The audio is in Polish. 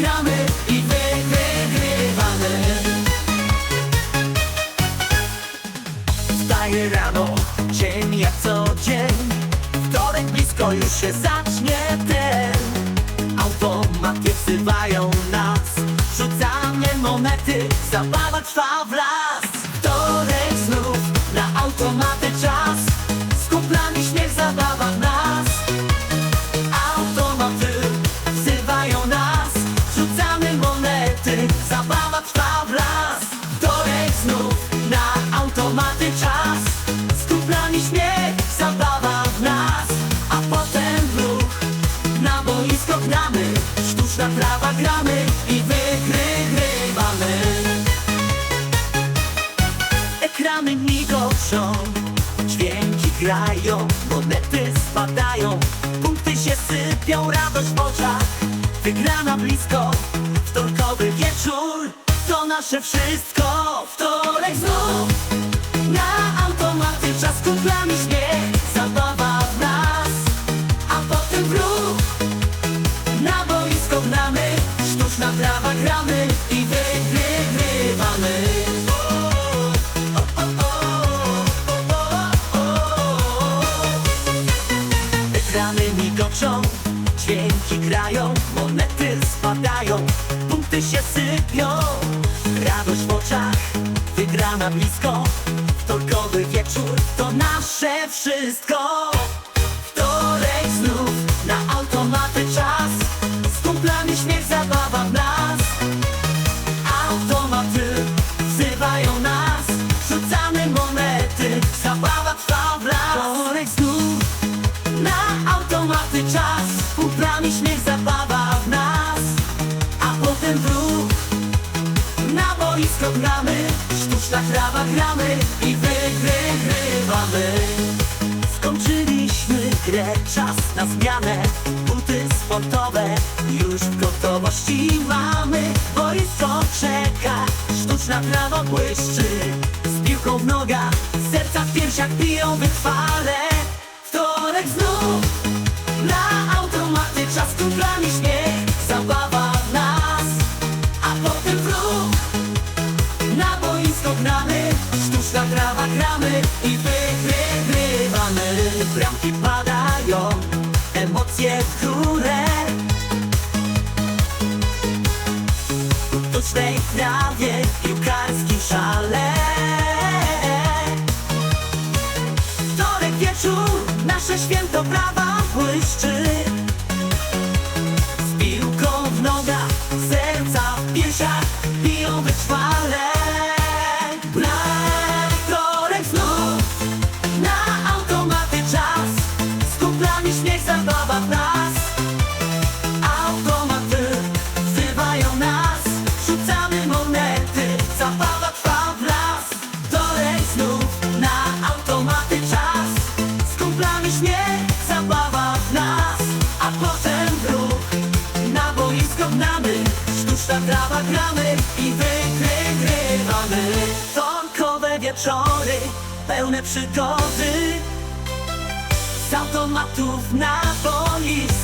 gramy i wy, wygrywamy Wstaję rano, dzień jak co dzień. Wtorek blisko już się zacznie ten. Automaty wzywają nas Rzucamy monety, zabawa trwa w las boisko gramy Sztuczna trawa gramy i wygrywamy. Ekrany migoczą, dźwięki grają, monety spadają, punkty się sypią, radość w oczach, wygrana blisko, wtorkowy wieczór, to nasze wszystko, wtorek znów, na automaty czas kumplami dźwięki grają, monety spadają, punkty się sypią, radość w oczach, wygrana blisko, wtorkowy wieczór to nasze wszystko. Kumplami śmiech, zabawa w nas A potem w ruch Na boisko gramy Sztuczna trawa gramy I wygrywamy Skończyliśmy grę Czas na zmianę. Buty sportowe Już w gotowości mamy. Boisko czeka Sztuczna trawa błyszczy. Z piłką w nogach Serca w piersiach biją wytrwale Wtorek znów Na automaty czas kumplami śmiech Zabawa w nas. A potem w ruch Na boisko gramy Sztuczna trawa gramy I wygrywamy. Bramki padają Emocje w górę. Sztucznej trawie Piłkarski szale. Wtorek wieczór, nasze święto biją wytrwale Sztuczna trawa gramy i wygrywamy. Wtorkowe wieczory, pełne przygody. Z automatów na boisko